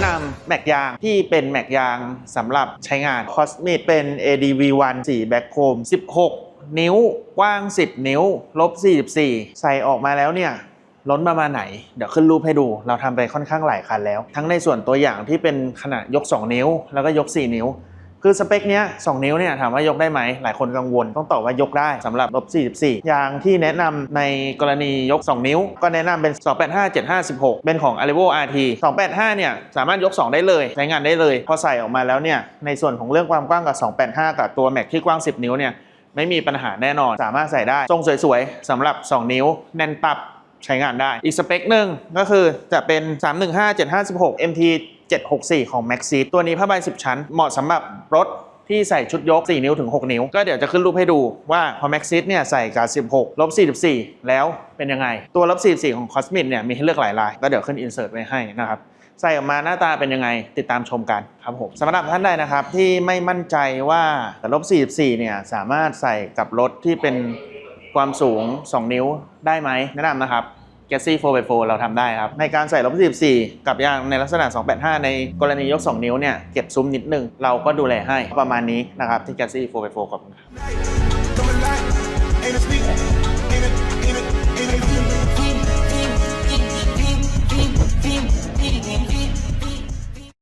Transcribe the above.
นะนำแม็กยางที่เป็นแม็กยางสำหรับใช้งาน Cosmit เป็น ADV1 สีแบ็คโคม16 นิ้วกว้าง 10 นิ้ว ลบ 44 ใส่ออกมาแล้วเนี่ยล้นประมาณไหน เดี๋ยวขึ้นรูปให้ดู เราทำไปค่อนข้างหลายคันแล้ว ทั้งในส่วนตัวอย่างที่เป็นขนาดยก 2 นิ้ว แล้วก็ยก 4 นิ้ว คือสเปคเนี้ย2นิ้วเนี่ยถามว่ายกได้ไหม หลายคนกังวลต้องตอบว่ายกได้สำหรับลบ44ยางที่แนะนำในกรณียก 2 นิ้ว ก็แนะนำเป็น 285 7516 เป็นของ a l e v o RT 285 เนี่ย สามารถยก 2 ได้เลย ใช้งานได้เลย พอใส่ออกมาแล้วเนี่ย ในส่วนของเรื่องความกว้างกับ 285 กับตัวแม็กที่กว้าง 10 นิ้วเนี่ยไม่มีปัญหาแน่นอนสามารถใส่ได้ทรงสวยๆสำหรับ 2 นิ้ว แน่นตับใช้งานได้อีกสเปคหนึ่งก็คือจะเป็น 315 756 MT 764 ของ Max Seat ตัวนี้ผ้าใบ 10 ชั้น เหมาะสำหรับรถที่ใส่ชุดยก 4 นิ้วถึง 6 นิ้ว ก็เดี๋ยวจะขึ้นรูปให้ดูว่าพอ Max Seat เนี่ยใส่กับ 16ลบ44 แล้วเป็นยังไง ตัวลบ44 ของ Cosmic เนี่ยมีให้เลือกหลายลาย ก็เดี๋ยวขึ้น insert ไว้ให้นะครับ ใส่ออกมาหน้าตาเป็นยังไงติดตามชมกันครับผมสำหรับท่านใดนะครับที่ไม่มั่นใจว่าลบ44 เนี่ยสามารถใส่กับรถที่เป็นความสูง 2 นิ้วได้ไหมแนะนำนะครับ g e t s y 4x4 เราทำได้ครับ ในการใส่ลบ44กับยางในลักษณะ 285 ในกรณียก 2 นิ้วเนี่ยเก็บซุ้มนิดนึง เราก็ดูแลให้ประมาณนี้นะครับที่ g e t s y 4x4 ขอบคุณครับ